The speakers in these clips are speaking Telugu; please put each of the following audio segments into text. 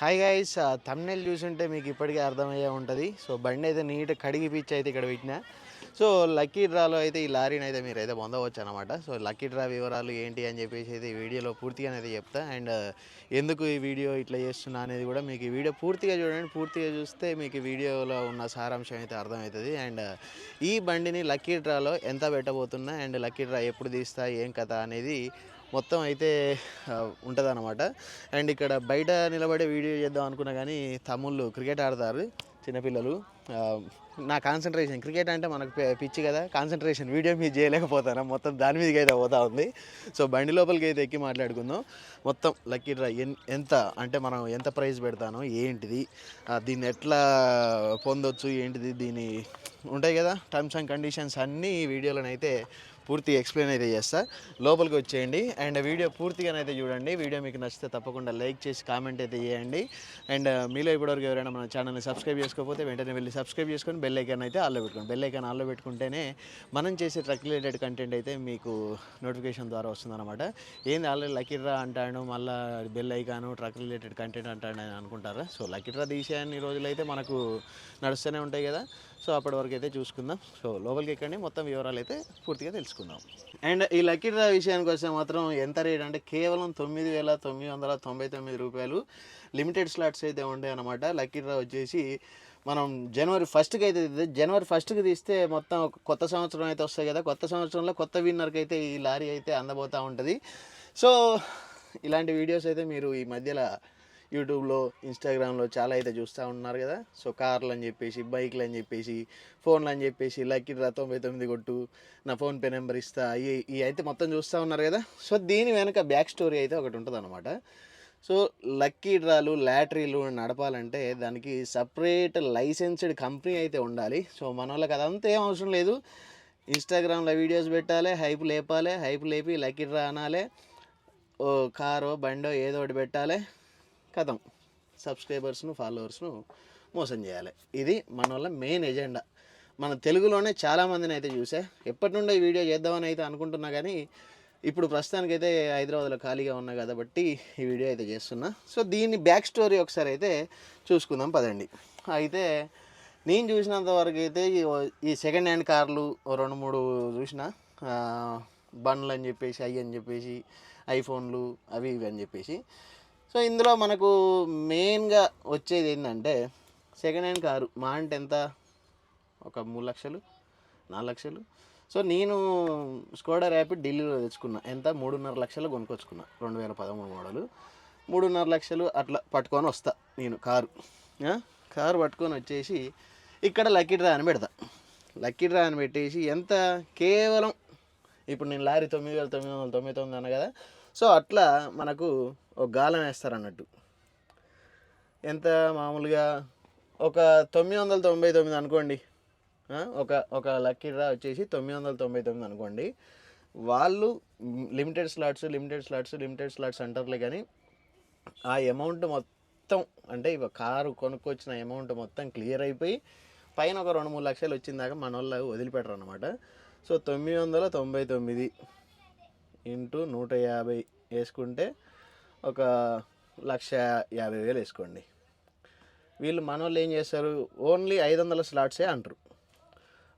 హాయ్ గైస్ తమ్నెల్ చూసుంటే మీకు ఇప్పటికే అర్థమయ్యే ఉంటుంది. సో బండి అయితే నీట్ కడిగి పిచ్చి అయితే ఇక్కడ పెట్టిన. సో లక్కీ డ్రాలో అయితే ఈ లారీని అయితే మీరు అయితే పొందవచ్చు అనమాట సో లక్కీ డ్రా వివరాలు ఏంటి అని చెప్పేసి అయితే ఈ వీడియోలో పూర్తిగా అయితే చెప్తా. అండ్ ఎందుకు ఈ వీడియో ఇట్లా చేస్తున్నా అనేది కూడా మీకు ఈ వీడియో పూర్తిగా చూడండి. పూర్తిగా చూస్తే మీకు ఈ వీడియోలో ఉన్న సారాంశం అయితే అర్థమవుతుంది. అండ్ ఈ బండిని లక్కీ డ్రాలో ఎంత పెట్టబోతున్నా? అండ్ లక్కీ డ్రా ఎప్పుడు తీస్తా? ఏం కథ? అనేది మొత్తం అయితే ఉంటుంది అనమాట అండ్ ఇక్కడ బయట నిలబడే వీడియో చేద్దాం అనుకున్నా కానీ తమ్ముళ్ళు క్రికెట్ ఆడతారు చిన్నపిల్లలు. నా కాన్సన్ట్రేషన్ క్రికెట్ అంటే మనకు పిచ్చి కదా. కాన్సన్ట్రేషన్ వీడియో మీద చేయలేకపోతాను? మొత్తం దాని మీదకి అయితే పోతా ఉంది. సో బండి లోపలికి అయితే ఎక్కి మాట్లాడుకుందాం. మొత్తం లక్కీ డ్రా ఎంత అంటే మనం ఎంత ప్రైస్ పెడతానో ఏంటిది? దీన్ని ఎట్లా పొందొచ్చు? ఏంటిది? దీని ఉంటాయి కదా టర్మ్స్ అండ్ కండిషన్స్ అన్నీ ఈ వీడియోలోనైతే పూర్తి ఎక్స్ప్లెయిన్ అయితే చేస్తా. లోపలికి వచ్చేయండి. అండ్ వీడియో పూర్తిగానైతే చూడండి. వీడియో మీకు నచ్చితే తప్పకుండా లైక్ చేసి కామెంట్ అయితే చేయండి. అండ్ మీలో ఇప్పటివరకు ఎవరైనా మన ఛానల్ని సబ్స్క్రైబ్ చేసుకోకపోతే వెంటనే వెళ్ళి సబ్స్క్రైబ్ చేసుకొని బెల్ ఐకాన్ అయితే ఆల్లో పెట్టుకోండి. బెల్ ఐకాన్ ఆల్లో పెట్టుకుంటేనే మనం చేసే ట్రక్ రిలేటెడ్ కంటెంట్ అయితే మీకు నోటిఫికేషన్ ద్వారా వస్తుందన్నమాట. ఏంది ఆల్రెడీ లకీడ్రా అంటాను అంటాడు మళ్ళీ bell icon truck related content అంటాడు అని అనుకుంటారా? సో లకీడ్రా డ్రా రోజులైతే మనకు నడుస్తూనే ఉంటాయి కదా. సో అప్పటి వరకు అయితే చూసుకుందాం. సో లోపలికి ఎక్కండి. మొత్తం వివరాలు అయితే పూర్తిగా తెలుసుకుందాం. అండ్ ఈ లక్కీ డ్రా విషయానికి వస్తే మాత్రం ఎంత రేట్? అంటే కేవలం తొమ్మిది వేల తొమ్మిది వందల తొంభై తొమ్మిది రూపాయలు లిమిటెడ్ స్లాట్స్ అయితే ఉంటాయి అనమాట లక్కీ డ్రా వచ్చేసి మనం జనవరి ఫస్ట్కి అయితే ఇది జనవరి ఫస్ట్కి తీస్తే మొత్తం కొత్త సంవత్సరం అయితే వస్తాయి కదా. కొత్త సంవత్సరంలో కొత్త విన్నర్కి అయితే ఈ లారీ అయితే అందబోతూ ఉంటుంది. సో ఇలాంటి వీడియోస్ అయితే మీరు ఈ మధ్యలో యూట్యూబ్లో ఇన్స్టాగ్రామ్లో చాలా అయితే చూస్తూ ఉన్నారు కదా. సో కార్లు అని చెప్పేసి బైక్లు అని చెప్పేసి ఫోన్లు అని చెప్పేసి లక్కీ డ్రా తొంభై తొమ్మిది కొట్టు నా ఫోన్పే నెంబర్ ఇస్తా ఇవి ఇవి అయితే మొత్తం చూస్తూ ఉన్నారు కదా. సో దీని వెనక బ్యాక్ స్టోరీ అయితే ఒకటి ఉంటుంది అనమాట సో లక్కీ డ్రాలు లాటరీలు నడపాలంటే దానికి సపరేట్ లైసెన్స్డ్ కంపెనీ అయితే ఉండాలి. సో మన వాళ్ళకి అదంతా ఏం అవసరం లేదు. ఇన్స్టాగ్రామ్లో వీడియోస్ పెట్టాలి హైప్ లేపాలి హైప్ లేపి లక్కీ డ్రా అనాలి ఓ కారో బండో ఏదో ఒకటి పెట్టాలి. కథం. సబ్స్క్రైబర్స్ను ఫాలోవర్స్ను మోసం చేయాలి. ఇది మన వల్ల మెయిన్ ఎజెండా. మన తెలుగులోనే చాలామందిని అయితే చూసా. ఎప్పటి నుండి ఈ వీడియో చేద్దామని అయితే అనుకుంటున్నా కానీ ఇప్పుడు ప్రస్తుతానికైతే హైదరాబాద్లో ఖాళీగా ఉన్నా కాబట్టి ఈ వీడియో అయితే చేస్తున్నా. సో దీన్ని బ్యాక్ స్టోరీ ఒకసారి అయితే చూసుకుందాం పదండి. అయితే నేను చూసినంత వరకు అయితే ఈ- ఈ సెకండ్ హ్యాండ్ కార్లు రెండు మూడు చూసిన. బండ్లు అని చెప్పేసి అవి అని చెప్పేసి ఐఫోన్లు అవి ఇవి అని చెప్పేసి. సో ఇందులో మనకు మెయిన్గా వచ్చేది ఏంటంటే సెకండ్ హ్యాండ్ కారు. మా అంటే ఎంత? ఒక మూడు లక్షలు నాలుగు లక్షలు. సో నేను స్కోడా ర్యాపిడ్ ఢిల్లీలో తెచ్చుకున్నా. ఎంత? మూడున్నర లక్షలు కొనుక్కొచ్చుకున్నా. రెండు వేల పదమూడు మోడలు. మూడున్నర లక్షలు అట్లా పట్టుకొని వస్తా నేను కారు. కారు పట్టుకొని వచ్చేసి ఇక్కడ లక్కీ డ్రా అని పెడతా. లక్కీ డ్రా అని పెట్టేసి ఎంత? కేవలం ఇప్పుడు నేను లారీ తొమ్మిది వేల తొమ్మిది వందల తొమ్మిది తొమ్మిది అన్న కదా సో అట్లా మనకు ఒక గాలం వేస్తారు అన్నట్టు ఎంత మామూలుగా? ఒక తొమ్మిది వందల తొంభై తొమ్మిది అనుకోండి. ఒక ఒక లక్కీ డ్రా వచ్చేసి తొమ్మిది వందల తొంభై తొమ్మిది అనుకోండి. వాళ్ళు limited slots limited slots limited slots అంటారులే కానీ ఆ అమౌంట్ మొత్తం అంటే ఇవ కారు కొనుక్కొచ్చిన అమౌంట్ మొత్తం క్లియర్ అయిపోయి పైన ఒక రెండు మూడు లక్షలు వచ్చిందాక మన వాళ్ళు వదిలిపెట్టరు అనమాట సో తొమ్మిది వందల తొంభై తొమ్మిది ఇంటూ నూట యాభై వేసుకుంటే ఒక లక్ష యాభై వేలు వేసుకోండి. వీళ్ళు మన వాళ్ళు ఏం చేస్తారు? ఓన్లీ ఐదు వందల స్లాట్సే అంటారు.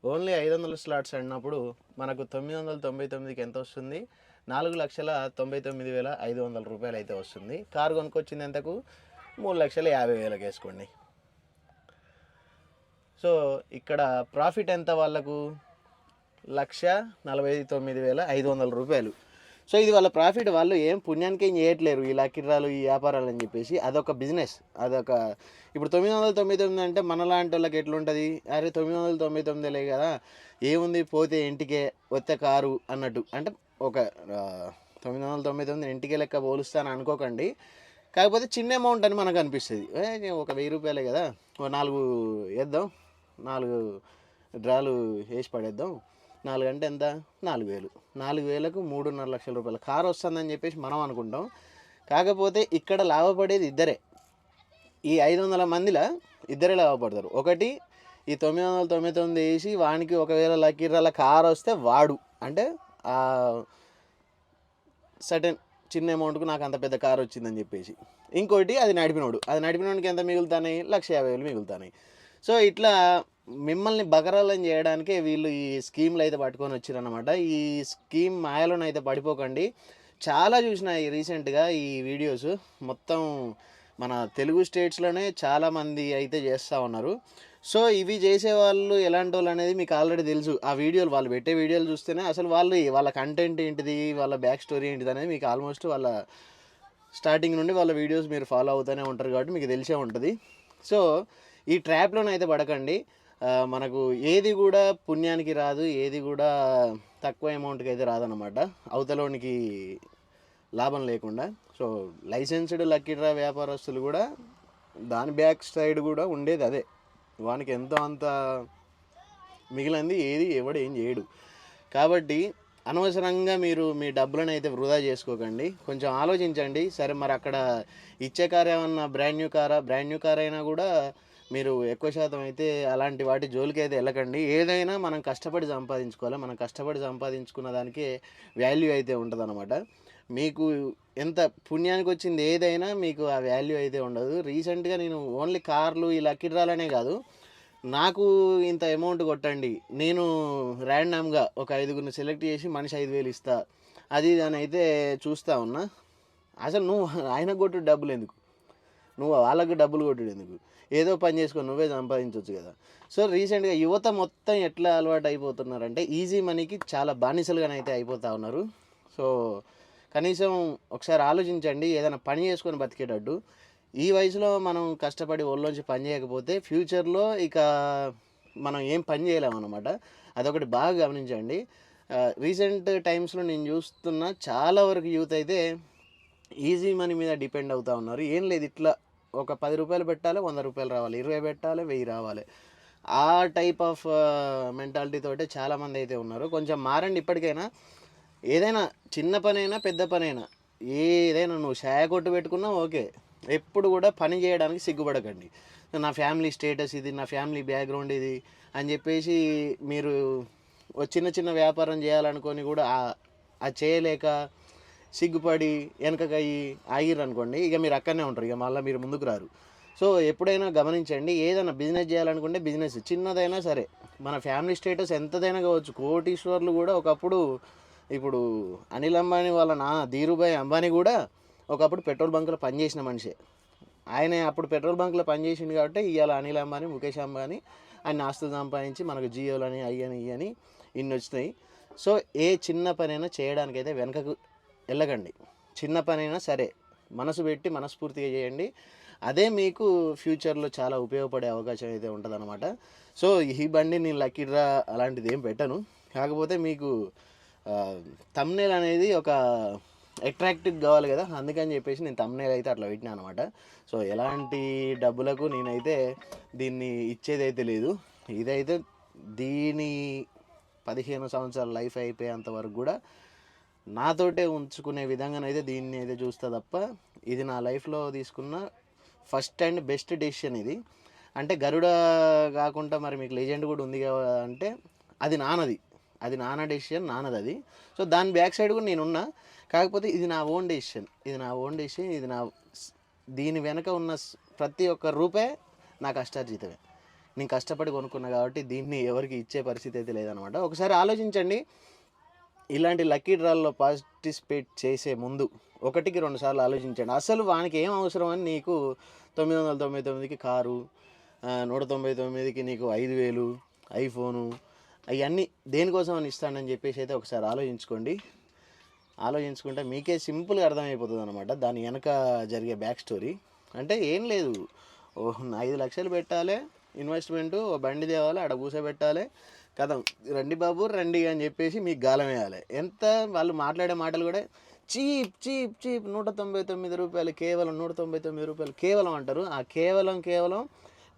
ఓన్లీ ఐదు వందల స్లాట్స్ అన్నప్పుడు మనకు తొమ్మిది వందల తొంభై తొమ్మిదికి ఎంత వస్తుంది? నాలుగు లక్షల తొంభై తొమ్మిది వేల ఐదు వందల రూపాయలు అయితే వస్తుంది. కారు కొనుక్కొచ్చింది ఎంతకు? మూడు లక్షల యాభై వేలకు వేసుకోండి. సో ఇక్కడ ప్రాఫిట్ ఎంత వాళ్ళకు? లక్ష నలభై తొమ్మిది వేల ఐదు వందల రూపాయలు. సో ఇది వాళ్ళ ప్రాఫిట్. వాళ్ళు ఏం పుణ్యానికి ఏం చేయట్లేరు ఈ లక్కిరాలు ఈ వ్యాపారాలు అని చెప్పేసి. అదొక బిజినెస్. అదొక ఇప్పుడు తొమ్మిది వందల తొంభై తొమ్మిది అంటే మనలాంటి వాళ్ళకి ఎట్లుంటుంది? అరే తొమ్మిది వందల తొంభై తొమ్మిదిలే కదా. ఏముంది? పోతే ఇంటికే వస్తే కారు అన్నట్టు. అంటే ఒక తొమ్మిది వందల తొంభై తొమ్మిది ఇంటికే లెక్క పోలుస్తాను అనుకోకండి. కాకపోతే చిన్న అమౌంట్ అని మనకు అనిపిస్తుంది. ఒక వెయ్యి రూపాయలే కదా. ఓ నాలుగు వేద్దాం. నాలుగు డ్రాలు వేసి పడేద్దాం. నాలుగు అంటే ఎంత? నాలుగు వేలు. నాలుగు వేలకు మూడున్నర లక్షల రూపాయలు. కారు వస్తుందని చెప్పేసి మనం అనుకుంటాం. కాకపోతే ఇక్కడ లాభపడేది ఇద్దరే. ఈ ఐదు వందల మందిలో ఇద్దరే లాభపడతారు. ఒకటి ఈ తొమ్మిది వందల తొమ్మిది తొమ్మిది వేసి వానికి ఒకవేళ లక్కీరాల కారు వస్తే వాడు. అంటే సటన్ చిన్న అమౌంట్కు నాకు అంత పెద్ద కార్ వచ్చిందని చెప్పేసి. ఇంకోటి అది నడిపినోడు. అది నడిపినోడికి ఎంత మిగులుతాయి లక్ష యాభై వేలు మిగులుతాయి సో ఇట్లా మిమ్మల్ని బకరాలను చేయడానికి వీళ్ళు ఈ స్కీమ్లు అయితే పట్టుకొని వచ్చారనమాట ఈ స్కీమ్ మాయలను అయితే పడిపోకండి. చాలా చూసిన ఈ రీసెంట్గా ఈ వీడియోస్. మొత్తం మన తెలుగు స్టేట్స్లోనే చాలామంది అయితే చేస్తూ ఉన్నారు. సో ఇవి చేసే వాళ్ళు ఎలాంటి వాళ్ళు అనేది మీకు ఆల్రెడీ తెలుసు. ఆ వీడియోలు వాళ్ళు పెట్టే వీడియోలు చూస్తేనే అసలు వాళ్ళు వాళ్ళ కంటెంట్ ఏంటిది వాళ్ళ బ్యాక్ స్టోరీ ఏంటిది అనేది మీకు ఆల్మోస్ట్ వాళ్ళ స్టార్టింగ్ నుండి వాళ్ళ వీడియోస్ మీరు ఫాలో అవుతూనే ఉంటారు కాబట్టి మీకు తెలిసే ఉంటుంది. సో ఈ ట్రాప్లోనైతే పడకండి. మనకు ఏది కూడా పుణ్యానికి రాదు ఏది కూడా తక్కువ అమౌంట్కి అయితే రాదనమాట అవతలోనికి లాభం లేకుండా. సో లైసెన్స్డ్ లక్కీ డ్రా వ్యాపారస్తులు కూడా దాని బ్యాక్ సైడ్ కూడా ఉండేది అదే. వానికి ఎంతో అంత మిగిలింది ఏది ఎవడు ఏం చేయడు. కాబట్టి అనవసరంగా మీరు మీ డబ్బులను అయితే వృధా చేసుకోకండి. కొంచెం ఆలోచించండి. సరే మరి అక్కడ ఇచ్చే కార్ ఏమన్నా బ్రాండ్ న్యూ కారా బ్రాండ్ న్యూ కార్ అయినా కూడా మీరు ఎక్కువ శాతం అయితే అలాంటి వాటి జోలికి అయితే వెళ్ళకండి. ఏదైనా మనం కష్టపడి సంపాదించుకోవాలి మనం కష్టపడి సంపాదించుకున్న దానికి వాల్యూ అయితే ఉంటుంది మీకు ఎంత పుణ్యానికి వచ్చింది ఏదైనా మీకు ఆ వాల్యూ అయితే ఉండదు. రీసెంట్గా నేను ఓన్లీ కార్లు ఈ లక్కీ డ్రాలనే కాదు. నాకు ఇంత అమౌంట్ కొట్టండి. నేను ర్యాండమ్గా ఒక ఐదుగురిని సెలెక్ట్ చేసి మనిషి ఐదు వేలు ఇస్తా. అది అని అయితే చూస్తా ఉన్నా. అసలు నువ్వు ఆయన కొట్టు డబ్బులు ఎందుకు? నువ్వు వాళ్ళకు డబ్బులు కొట్టుడు ఎందుకు? ఏదో పని చేసుకొని నువ్వే సంపాదించవచ్చు కదా. సో రీసెంట్గా యువత మొత్తం ఎట్లా అలవాటు అయిపోతున్నారంటే ఈజీ మనీకి చాలా బానిసలుగానైతే అయిపోతూ ఉన్నారు. సో కనీసం ఒకసారి ఆలోచించండి ఏదైనా పని చేసుకొని బతికేటట్టు. ఈ వయసులో మనం కష్టపడి ఒళ్ళోంచి పని చేయకపోతే ఫ్యూచర్లో ఇక మనం ఏం పని చేయలేము అనమాట అదొకటి బాగా గమనించండి. రీసెంట్ టైమ్స్లో నేను చూస్తున్న చాలా వరకు యూత్ అయితే ఈజీ మనీ మీద డిపెండ్ అవుతూ ఉన్నారు. ఏం లేదు ఇట్లా ఒక పది రూపాయలు పెట్టాలి వంద రూపాయలు రావాలి ఇరవై పెట్టాలి వెయ్యి రావాలి. ఆ టైప్ ఆఫ్ మెంటాలిటీతోటే uh, చాలామంది అయితే ఉన్నారు. కొంచెం మారండి ఇప్పటికైనా. ఏదైనా చిన్న పనైనా పెద్ద పనైనా ఏదైనా నువ్వు షాయ కొట్టు పెట్టుకున్నా ఓకే. ఎప్పుడు కూడా పని చేయడానికి సిగ్గుపడకండి. నా ఫ్యామిలీ స్టేటస్ ఇది నా ఫ్యామిలీ బ్యాక్గ్రౌండ్ ఇది అని చెప్పేసి మీరు ఓ చిన్న చిన్న వ్యాపారం చేయాలనుకొని కూడా ఆ- అది చేయలేక సిగ్గుపడి వెనకకయ్యి ఆగిరు అనుకోండి ఇక మీరు అక్కడనే ఉంటారు ఇక మళ్ళీ మీరు ముందుకు రారు. సో ఎప్పుడైనా గమనించండి ఏదైనా బిజినెస్ చేయాలనుకుంటే బిజినెస్ చిన్నదైనా సరే. మన ఫ్యామిలీ స్టేటస్ ఎంతదైనా కావచ్చు కోటీశ్వర్లు కూడా ఒకప్పుడు ఇప్పుడు అనిల్ అంబానీ వాళ్ళ నాన్న ధీరుభాయ్ అంబానీ కూడా ఒకప్పుడు పెట్రోల్ బంకులో పనిచేసిన మనిషే. ఆయన అప్పుడు పెట్రోల్ బంక్లో పనిచేసిండు కాబట్టి ఇవాళ అనిల్ అంబానీ ముఖేష్ అంబానీ ఆయన ఆస్తులు సంపాదించి మనకు జియోలని అయ్యని ఇయ్యని ఇన్ని వచ్చినాయి సో ఏ చిన్న పనైనా చేయడానికైతే వెనకకు వెళ్ళకండి. చిన్న పనైనా సరే మనసు పెట్టి మనస్ఫూర్తిగా చేయండి. అదే మీకు ఫ్యూచర్లో చాలా ఉపయోగపడే అవకాశం అయితే ఉంటుందన్నమాట. సో ఈ బండి నేను లక్కీడ్రా అలాంటిది ఏం పెట్టను. కాకపోతే మీకు తమ్నేల్ అనేది ఒక అట్రాక్టివ్ కావాలి కదా. అందుకని చెప్పేసి నేను తమ్నేల్ అయితే అట్లా పెట్టినా అనమాట సో ఎలాంటి డబ్బులకు నేనైతే దీన్ని ఇచ్చేది అయితే లేదు. ఇదైతే దీని పదిహేను సంవత్సరాల లైఫ్ అయిపోయేంత వరకు కూడా నాతోటే ఉంచుకునే విధంగానైతే దీన్ని అయితే చూస్తా తప్ప ఇది నా లైఫ్లో తీసుకున్న ఫస్ట్ అండ్ బెస్ట్ డెసిషన్ ఇది. అంటే గరుడ కాకుండా మరి మీకు లెజెండ్ కూడా ఉంది కదా అంటే అది నాన్నది. అది నాన్న డెసిషన్ నాన్నది అది. సో దాని బ్యాక్ సైడ్ కూడా నేనున్నా. కాకపోతే ఇది నా ఓన్ డెసిషన్. ఇది నా ఓన్ డెసిషన్ ఇది నా దీని వెనక ఉన్న ప్రతి ఒక్క రూపే నా కష్టార్జితమే. నేను కష్టపడి కొనుక్కున్నా కాబట్టి దీన్ని ఎవరికి ఇచ్చే పరిస్థితి అయితే లేదనమాట ఒకసారి ఆలోచించండి. ఇలాంటి లక్కీ డ్రాల్లో పార్టిసిపేట్ చేసే ముందు ఒకటికి రెండు సార్లు ఆలోచించండి. అసలు వానికి ఏం అవసరం అని నీకు తొమ్మిది వందల తొంభై తొమ్మిదికి కారు నూట తొంభై తొమ్మిదికి నీకు ఐదు వేలు ఐఫోను అవన్నీ దేనికోసం అని ఇస్తానని చెప్పేసి అయితే ఒకసారి ఆలోచించుకోండి. ఆలోచించుకుంటే మీకే సింపుల్గా అర్థమైపోతుంది అనమాట దాని వెనక జరిగే బ్యాక్ స్టోరీ. అంటే ఏం లేదు. ఓ ఐదు లక్షలు పెట్టాలి ఇన్వెస్ట్మెంట్ బండి తేవాలి ఆడ కూసబెట్టాలి కథం. రండి బాబు రండి అని చెప్పేసి మీకు గాలం వేయాలి. ఎంత వాళ్ళు మాట్లాడే మాటలు కూడా చీప్ చీప్ చీప్ నూట తొంభై తొమ్మిది రూపాయలు కేవలం నూట తొంభై తొమ్మిది రూపాయలు కేవలం అంటారు. ఆ కేవలం కేవలం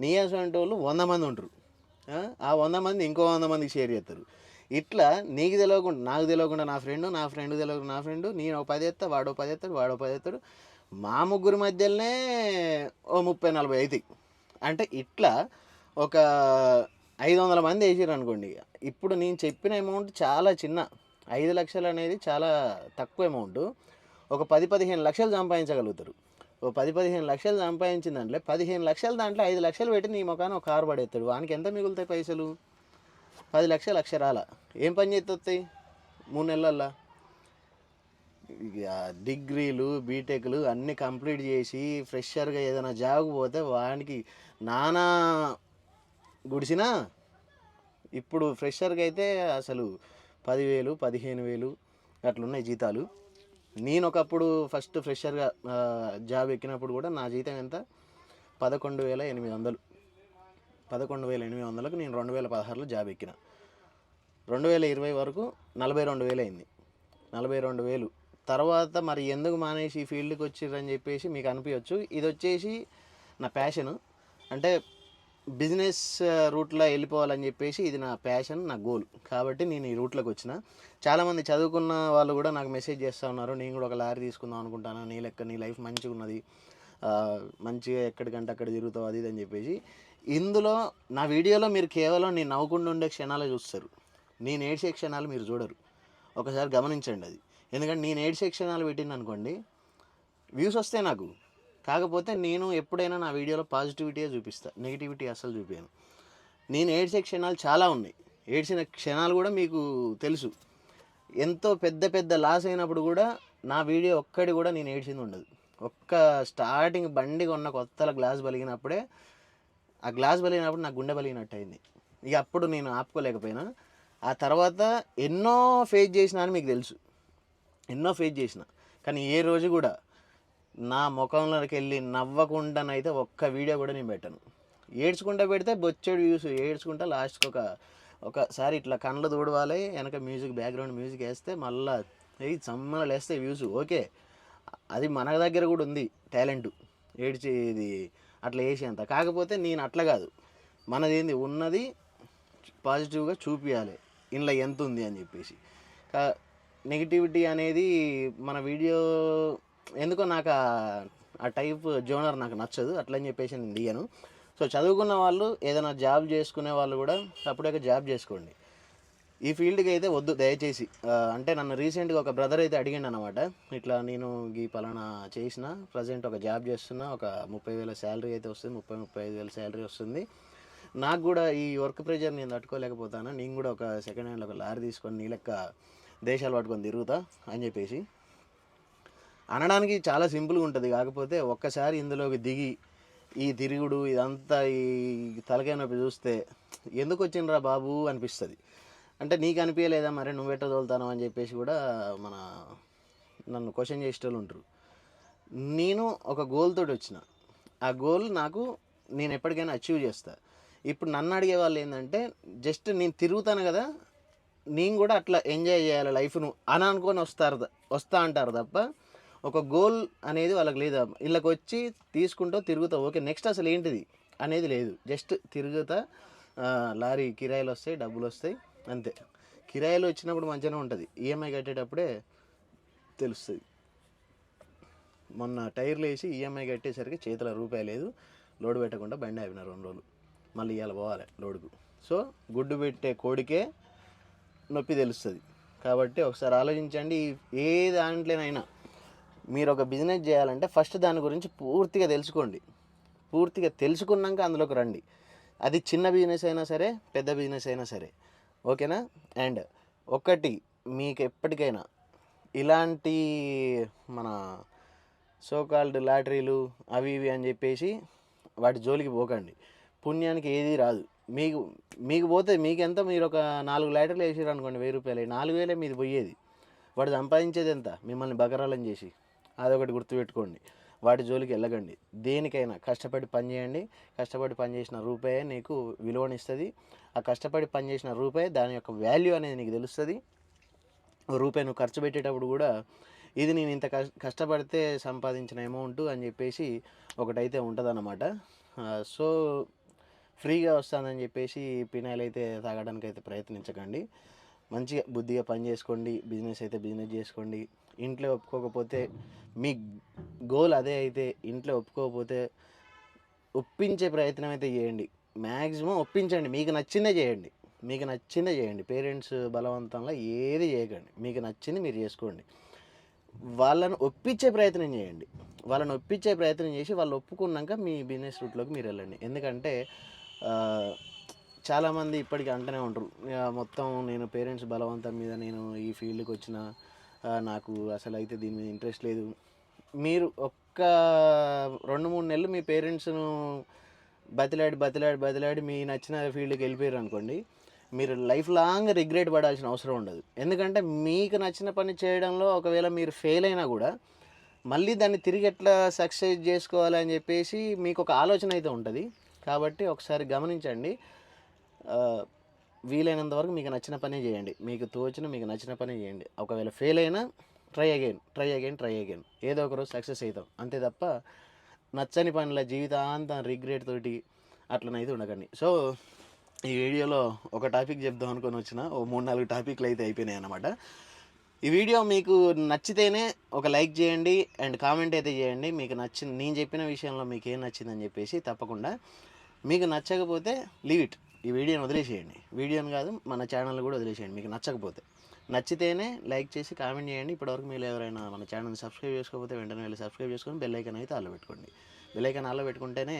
నీయాసంటి వాళ్ళు వంద మంది ఉంటారు. ఆ? వంద మంది ఇంకో వంద మందికి షేర్ చేస్తారు. ఇట్లా నీకు తెలియకుండా నాకు తెలియకుండా నా ఫ్రెండ్ నా ఫ్రెండ్ తెలియకుండా నా ఫ్రెండ్ నేను ఒక పది ఎత్తా వాడో పది ఎత్తాడు వాడో పది ఎత్తాడు. మా ముగ్గురు మధ్యలోనే ఓ ముప్పై నలభై అవుతాయి. అంటే ఇట్లా ఒక ఐదు వందల మంది వేసారు అనుకోండి. ఇప్పుడు నేను చెప్పిన అమౌంట్ చాలా చిన్న. ఐదు లక్షలు అనేది చాలా తక్కువ అమౌంట్ ఒక పది పదిహేను లక్షలు సంపాదించగలుగుతారు. ఓ పది పదిహేను లక్షలు సంపాదించిన దాంట్లో పదిహేను లక్షలు దాంట్లో ఐదు లక్షలు పెట్టి నీ ముఖాన ఒక కారు పడేస్తాడు. వానికి ఎంత మిగులుతాయి పైసలు? పది లక్షలు అక్షరాల. ఏం పని చేస్తాయి మూడు నెలల్లో ఇక డిగ్రీలు బీటెక్లు అన్నీ కంప్లీట్ చేసి ఫ్రెషర్గా ఏదైనా జాబ్ పోతే వానికి నానా గుడిసినా? ఇప్పుడు ఫ్రెషర్కి అయితే అసలు పదివేలు పదిహేను వేలు అట్లున్నాయి జీతాలు. నేను ఒకప్పుడు ఫస్ట్ ఫ్రెషర్గా జాబ్ ఎక్కినప్పుడు కూడా నా జీతం ఎంత? పదకొండు వేల ఎనిమిది వందలు. పదకొండు వేల ఎనిమిది వందలకు నేను రెండు వేల పదహారులో జాబ్ ఎక్కిన. రెండు వేల ఇరవై వరకు నలభై రెండు వేలు అయింది నలభై రెండు వేలు. తర్వాత మరి ఎందుకు మానేసి ఈ ఫీల్డ్కి వచ్చిర్రని చెప్పేసి మీకు అనిపించవచ్చు ఇది వచ్చేసి నా ప్యాషను. అంటే బిజినెస్ రూట్లో వెళ్ళిపోవాలని చెప్పేసి ఇది నా ప్యాషన్ నా గోల్. కాబట్టి నేను ఈ రూట్లోకి వచ్చిన. చాలామంది చదువుకున్న వాళ్ళు కూడా నాకు మెసేజ్ చేస్తూ ఉన్నారు. నేను కూడా ఒక లారీ తీసుకుందాం అనుకుంటాను. నీ లెక్క నీ లైఫ్ మంచిగా ఉన్నది మంచిగా ఎక్కడికంటే అక్కడ తిరుగుతావు అది ఇది అని చెప్పేసి. ఇందులో నా వీడియోలో మీరు కేవలం నేను నవ్వుకుండా ఉండే క్షణాలు చూస్తారు. నేను ఏడ్చే క్షణాలు మీరు చూడరు. ఒకసారి గమనించండి అది. ఎందుకంటే నేను ఏడ్చే క్షణాలు పెట్టింది అనుకోండి వ్యూస్ వస్తాయి నాకు. కాకపోతే నేను ఎప్పుడైనా నా వీడియోలో పాజిటివిటీయే చూపిస్తాను నెగిటివిటీ అసలు చూపించాను నేను ఏడ్చే క్షణాలు చాలా ఉన్నాయి. ఏడ్చిన క్షణాలు కూడా మీకు తెలుసు. ఎంతో పెద్ద పెద్ద లాస్ అయినప్పుడు కూడా నా వీడియో ఒక్కటి కూడా నేను ఏడ్చింది ఉండదు. ఒక్క స్టార్టింగ్ బండి కొన్న కొత్తల గ్లాస్ బలిగినప్పుడే ఆ గ్లాస్ బలిగినప్పుడు నాకు గుండె బలిగినట్టు అయింది ఇక అప్పుడు నేను ఆపుకోలేకపోయినా. ఆ తర్వాత ఎన్నో ఫేస్ చేసిన అని మీకు తెలుసు. ఎన్నో ఫేస్ చేసిన. కానీ ఏ రోజు కూడా నా ముఖంలోకి వెళ్ళి నవ్వకుండానైతే ఒక్క వీడియో కూడా నేను పెట్టను. ఏడ్చుకుంటా పెడితే బొచ్చెడు వ్యూస్ ఏడ్చుకుంటా లాస్ట్కి ఒక ఒకసారి ఇట్లా కళ్ళు తోడవాలి వెనక మ్యూజిక్ బ్యాక్గ్రౌండ్ మ్యూజిక్ వేస్తే మళ్ళా ఏ సమ్మలు వేస్తే వ్యూస్ ఓకే. అది మన దగ్గర కూడా ఉంది టాలెంట్. ఏడ్చి ఇది అట్లా వేసేంత కాకపోతే నేను అట్లా కాదు. మనది ఏంది? ఉన్నది పాజిటివ్గా చూపించాలి ఇంట్లో ఎంత ఉంది అని చెప్పేసి. నెగిటివిటీ అనేది మన వీడియో ఎందుకో నాకు ఆ- ఆ టైప్ జోనర్ నాకు నచ్చదు అట్లని అని చెప్పేసి నేను దిగాను. సో చదువుకున్న వాళ్ళు ఏదైనా జాబ్ చేసుకునే వాళ్ళు కూడా అప్పుడే జాబ్ చేసుకోండి. ఈ ఫీల్డ్కి అయితే వద్దు దయచేసి. అంటే నన్ను రీసెంట్గా ఒక బ్రదర్ అయితే అడిగిండు అనమాట ఇట్లా నేను ఈ పలానా చేసిన ప్రజెంట్ ఒక జాబ్ చేస్తున్నా ఒక ముప్పై వేల శాలరీ అయితే వస్తుంది ముప్పై ముప్పై ఐదు వేల శాలరీ వస్తుంది. నాకు కూడా ఈ వర్క్ ప్రెజర్ నేను తట్టుకోలేకపోతాను. నేను కూడా ఒక సెకండ్ హ్యాండ్లో ఒక లారీ తీసుకొని నీ లెక్క దేశాలు పట్టుకొని తిరుగుతా అని చెప్పేసి. అనడానికి చాలా సింపుల్గా ఉంటుంది. కాకపోతే ఒక్కసారి ఇందులోకి దిగి ఈ తిరుగుడు ఇదంతా ఈ తలకాయ నొప్పి చూస్తే ఎందుకు వచ్చిండ్రా బాబు అనిపిస్తుంది. అంటే నీకు అనిపించలేదా మరి నువ్వెట్ట తోలుతాను అని చెప్పేసి కూడా మన నన్ను క్వశ్చన్ చేసేటోళ్ళు ఉంటారు. నేను ఒక గోల్ తోటి వచ్చిన. ఆ గోల్ నాకు నేను ఎప్పటికైనా అచీవ్ చేస్తా. ఇప్పుడు నన్ను అడిగే వాళ్ళు ఏంటంటే జస్ట్ నేను తిరుగుతాను కదా నేను కూడా అట్లా ఎంజాయ్ చేయాలి లైఫ్ను అని అనుకొని వస్తారు వస్తా అంటారు తప్ప ఒక గోల్ అనేది వాళ్ళకి లేదు వీళ్ళకి వచ్చి తీసుకుంటూ తిరుగుతా ఓకే నెక్స్ట్ అసలు ఏంటిది అనేది లేదు. జస్ట్ తిరుగుతా లారీ కిరాయిలు వస్తాయి డబ్బులు వస్తాయి అంతే. కిరాయిలు వచ్చినప్పుడు మంచిగానే ఉంటుంది. ఈఎంఐ కట్టేటప్పుడే తెలుస్తుంది. మొన్న టైర్లు వేసి ఈఎంఐ కట్టేసరికి చేతుల రూపాయి లేదు లోడ్ పెట్టకుండా బండి ఆపిన రెండు రోజులు. మళ్ళీ ఇవాళ పోవాలి లోడుకు. సో గుడ్డు పెట్టే కోడికే నొప్పి తెలుస్తుంది. కాబట్టి ఒకసారి ఆలోచించండి ఏ దాంట్లోనైనా మీరు ఒక బిజినెస్ చేయాలంటే ఫస్ట్ దాని గురించి పూర్తిగా తెలుసుకోండి. పూర్తిగా తెలుసుకున్నాక అందులోకి రండి. అది చిన్న బిజినెస్ అయినా సరే పెద్ద బిజినెస్ అయినా సరే. ఓకేనా? అండ్ ఒకటి మీకు ఎప్పటికైనా ఇలాంటి మన సోకాల్డ్ లాటరీలు అవి ఇవి అని చెప్పేసి వాటి జోలికి పోకండి. పుణ్యానికి ఏది రాదు. మీకు మీకు పోతే మీకు ఎంత? మీరు ఒక నాలుగు లాటరీలు వేసారు అనుకోండి వెయ్యి రూపాయలు నాలుగు వేలే మీది పోయేది. వాడు సంపాదించేది ఎంత? మిమ్మల్ని బకరాలని చేసి. అదొకటి గుర్తుపెట్టుకోండి. వాటి జోలికి వెళ్ళకండి. దేనికైనా కష్టపడి పని చేయండి. కష్టపడి పనిచేసిన రూపాయే నీకు విలువనిస్తుంది ఆ కష్టపడి పనిచేసిన రూపాయి దాని యొక్క వాల్యూ అనేది నీకు తెలుస్తుంది. రూపాయి నువ్వు ఖర్చు పెట్టేటప్పుడు కూడా ఇది నేను ఇంత కష్టపడితే సంపాదించిన అమౌంట్ అని చెప్పేసి ఒకటైతే ఉంటుందన్నమాట. సో ఫ్రీగా వస్తుందని చెప్పేసి పినాయిల్ అయితే తాగడానికి అయితే ప్రయత్నించకండి. మంచిగా బుద్ధిగా పని చేసుకోండి. బిజినెస్ అయితే బిజినెస్ చేసుకోండి. ఇంట్లో ఒప్పుకోకపోతే మీ గోల్ అదే అయితే ఇంట్లో ఒప్పుకోకపోతే ఒప్పించే ప్రయత్నం అయితే చేయండి. మ్యాక్సిమం ఒప్పించండి. మీకు నచ్చిందే చేయండి. మీకు నచ్చిందే చేయండి. పేరెంట్స్ బలవంతంగా ఏది చేయకండి. మీకు నచ్చింది మీరు చేసుకోండి. వాళ్ళను ఒప్పించే ప్రయత్నం చేయండి. వాళ్ళని ఒప్పించే ప్రయత్నం చేసి వాళ్ళు ఒప్పుకున్నాక మీ బిజినెస్ రూట్లోకి మీరు వెళ్ళండి. ఎందుకంటే చాలామంది ఇప్పటికీ అంటూనే ఉంటారు మొత్తం నేను పేరెంట్స్ బలవంతం మీద నేను ఈ ఫీల్డ్కి వచ్చిన నాకు అసలు అయితే దీని మీద ఇంట్రెస్ట్ లేదు. మీరు ఒక్క రెండు మూడు నెలలు మీ పేరెంట్స్ను బతిలాడి బతిలాడి బతిలాడి మీ నచ్చిన ఫీల్డ్కి వెళ్ళిపోయారు అనుకోండి మీరు లైఫ్ లాంగ్ రిగ్రెట్ పడాల్సిన అవసరం ఉండదు. ఎందుకంటే మీకు నచ్చిన పని చేయడంలో ఒకవేళ మీరు ఫెయిల్ అయినా కూడా మళ్ళీ దాన్ని తిరిగి ఎట్లా సక్సెస్ చేసుకోవాలి అని చెప్పేసి మీకు ఒక ఆలోచన అయితే ఉంటుంది. కాబట్టి ఒకసారి గమనించండి. వీలైనంత వరకు మీకు నచ్చిన పనే చేయండి. మీకు తోచిన మీకు నచ్చిన పనే చేయండి. ఒకవేళ ఫెయిల్ అయినా try again try again try again ఏదో ఒక రోజు సక్సెస్ అవుతాం. అంతే తప్ప నచ్చని పనుల జీవితాంతం రిగ్రెట్ తోటి అట్లనైతే ఉండకండి. సో ఈ వీడియోలో ఒక టాపిక్ చెప్దాం అనుకొని వచ్చిన ఓ మూడు నాలుగు టాపిక్లు అయితే అయిపోయినాయి అన్నమాట. ఈ వీడియో మీకు నచ్చితేనే ఒక లైక్ చేయండి అండ్ కామెంట్ అయితే చేయండి. మీకు నచ్చింది నేను చెప్పిన విషయంలో మీకు ఏం నచ్చిందని చెప్పేసి తప్పకుండా మీకు నచ్చకపోతే లీవ్ ఇట్ ఈ వీడియోని వదిలేసేయండి. వీడియోని కాదు మన ఛానల్ కూడా వదిలేసేయండి. మీకు నచ్చకపోతే. నచ్చితేనే లైక్ చేసి కామెంట్ చేయండి. ఇప్పటివరకు మీరు ఎవరైనా మన ఛానల్ని సబ్స్క్రైబ్ చేసుకోకపోతే వెంటనే వెళ్ళి సబ్స్క్రైబ్ చేసుకొని బెల్ ఐకన్ అయితే ఆల్లో పెట్టుకోండి. బెల్ ఐకన్ ఆల్లో పెట్టుకుంటేనే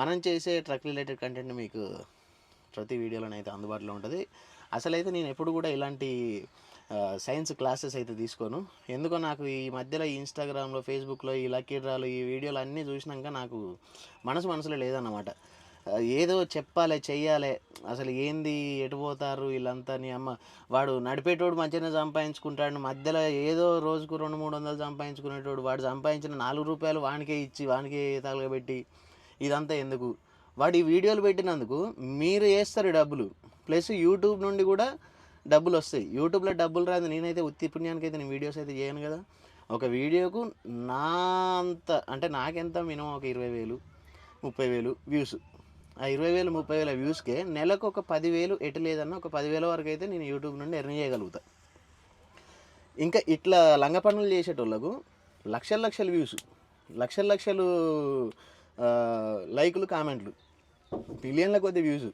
మనం చేసే ట్రక్ రిలేటెడ్ కంటెంట్ మీకు ప్రతి వీడియోలోనే అయితే అందుబాటులో ఉంటుంది. అసలైతే నేను ఎప్పుడు కూడా ఇలాంటి సైన్స్ క్లాసెస్ అయితే తీసుకోను. ఎందుకో నాకు ఈ మధ్యలో ఈ ఇన్స్టాగ్రామ్లో ఫేస్బుక్లో ఈ లక్కీ డ్రాలు ఈ వీడియోలు అన్నీ చూసినాక నాకు మనసు మనసులో లేదన్నమాట. ఏదో చెప్పాలి చెయ్యాలి. అసలు ఏంది ఎటు పోతారు వీళ్ళంతా నీ అమ్మ. వాడు నడిపేటోడు మంచిగానే సంపాదించుకుంటాడు. మధ్యలో ఏదో రోజుకు రెండు మూడు వందలు సంపాదించుకునేటోడు. వాడు సంపాదించిన నాలుగు రూపాయలు వానికే ఇచ్చి వానికే తగలబెట్టి ఇదంతా ఎందుకు? వాడు ఈ వీడియోలు పెట్టినందుకు మీరు వేస్తారు డబ్బులు. ప్లస్ యూట్యూబ్ నుండి కూడా డబ్బులు వస్తాయి. యూట్యూబ్లో డబ్బులు రాదు. నేనైతే ఉత్తి పుణ్యానికైతే అయితే నేను వీడియోస్ అయితే చేయను కదా. ఒక వీడియోకు నా అంత అంటే నాకెంత మినిమం ఒక ఇరవై వేలు ముప్పై వేలు వ్యూస్. ఆ ఇరవై వేలు ముప్పై వేల వ్యూస్కే నెలకు ఒక పదివేలు ఎటు లేదన్నా ఒక పదివేల వరకు అయితే నేను యూట్యూబ్ నుండి ఎర్న్ చేయగలుగుతా. ఇంకా ఇట్లా లంగ పనులు చేసేటోళ్ళకు లక్షల లక్షల వ్యూస్ లక్షల లక్షలు లైకులు కామెంట్లు బిలియన్ల కొద్ది వ్యూస్.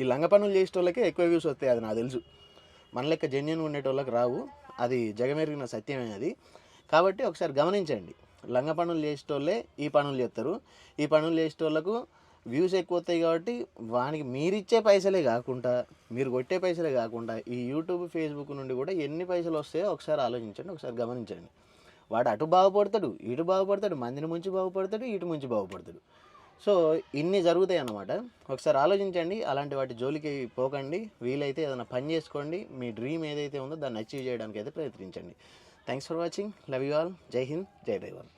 ఈ లంగ పనులు చేసేటోళ్ళకే ఎక్కువ వ్యూస్ వస్తాయి అది నాకు తెలుసు. మన లెక్క జెన్యున్ ఉండేటోళ్ళకి రావు అది జగమెరిగిన సత్యమే అది. కాబట్టి ఒకసారి గమనించండి లంగ పనులు చేసేటోళ్ళే ఈ పనులు చేస్తారు. ఈ పనులు చేసేటోళ్ళకు వ్యూస్ ఎక్కువ వస్తాయి కాబట్టి వానికి మీరిచ్చే పైసలే కాకుండా మీరు కొట్టే పైసలే కాకుండా ఈ యూట్యూబ్ ఫేస్బుక్ నుండి కూడా ఎన్ని పైసలు వస్తాయో ఒకసారి ఆలోచించండి ఒకసారి గమనించండి. వాడు అటు బాగుపడతాడు ఇటు బాగుపడతాడు మందిని ముంచి బాగుపడతాడు ఇటు ముంచి బాగుపడతాడు. సో ఇన్ని జరుగుతాయి అన్నమాట ఒకసారి ఆలోచించండి అలాంటి వాటి జోలికి పోకండి వీలైతే ఏదైనా పని చేసుకోండి మీ డ్రీమ్ ఏదైతే ఉందో దాన్ని అచీవ్ చేయడానికి అయితే ప్రయత్నించండి. Thanks for watching love you all Jai Hind Jai దైవాల్